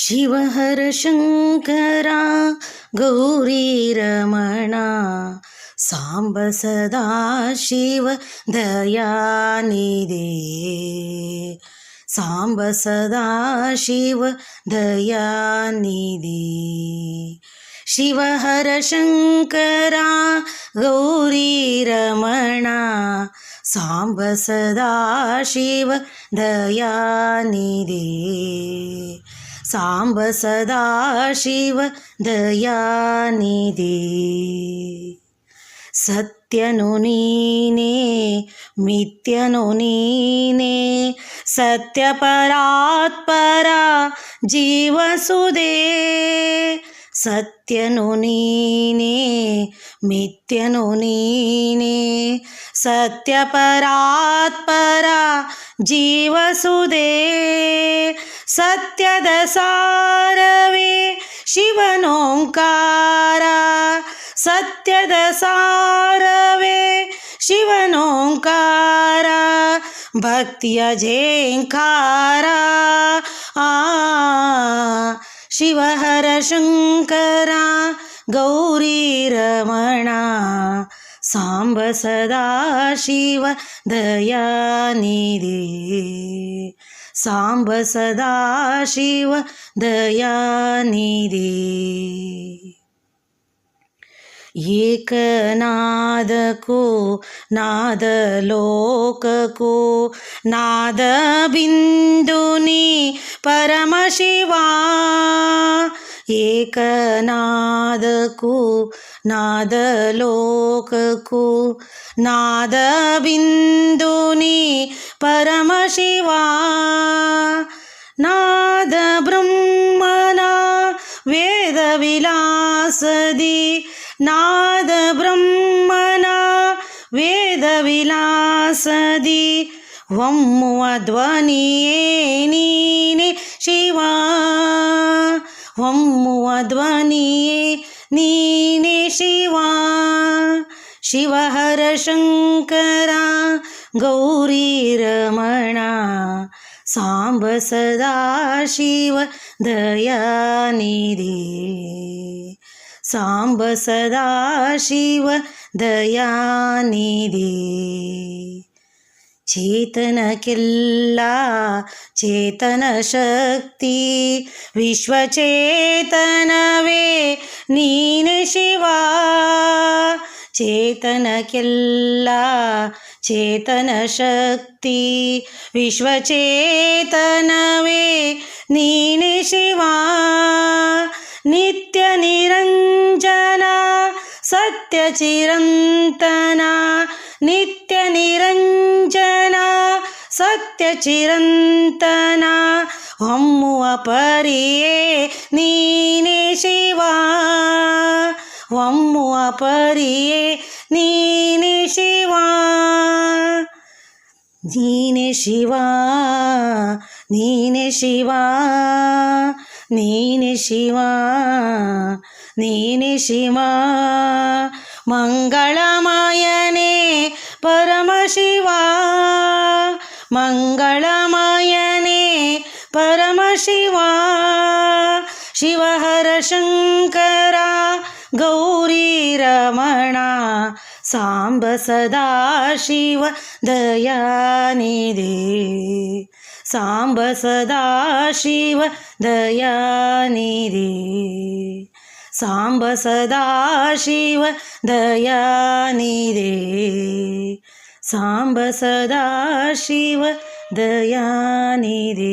शिवहर शङ्करा गौरीरमणा साम्ब सदा शिव दयानिदे साम्ब सदा शिव दयानिदे शिवहर शङ्करा गौरीरमणा साम्ब सदा शिव दयानिदे साम्ब सदा शिव दयानिदे सत्यनुनीने मिथ्यनुनीने सत्यपरात्परा जीवसुदे। सत्यनुनीने मिथ्यनुनीने सत्यपरात्परा जीवसुदे। सत्यदसारवे शिवनोङ्कारा। सत्यदसारवे शिवनोङ्कार। भक्त्यजेङ्कारा। आ शिवहरशङ्करा। गौरीरमणा। साम्ब सदा शिव दयानिधि। साम्ब सदाशिव एकनादको नादलोकको नादबिन्दुनि परमशिवा। एकनादको नादलोककु नादबिन्दुनि परमशिवा नादब्रह्मणा वेदविलासदि नादब्रह्मणा वेदविलासदि वं मध्वनिये नीने शिवा। वं मध्वनिये नीने शिवा शिव हर शङ्करा गौरी रमणा साम्ब सदा शिव दयानिधि. साम्ब सदा शिव दयानिधि. चेतनकिल्ला चेतनशक्ति विश्वचेतनवे नीन शिवा। चेतनकिल्ला चेतनशक्ति विश्वचेतनवे नीन शिवा। नित्यनिरञ्जना सत्यचिरन्तना नित्य ಸತ್ಯ ಚಿರಂತನ ಹೊಮ್ಮುವ ಪರಿಯೇ ನೀನೇ ಶಿವ. ಹೊಮ್ಮುವ ಪರಿಯೇ ನೀನೇ ಶಿವ. ನೀನೆ ಶಿವ ನೀನೆ ಶಿವ ನೀನೆ ಶಿವ ನೀನೆ ಶಿವ. ಮಂಗಳಮಯನೇ ಪರಮಶಿವ. मङ्गलमयने परमशिवा शिवहरशङ्करा गौरीरमणा साम्ब सदा शिव दयानिदे साम्ब सदा शिव दयानिदे साम्ब सदा शिव दयानिदे साम्ब सदाशिव दयानिधे।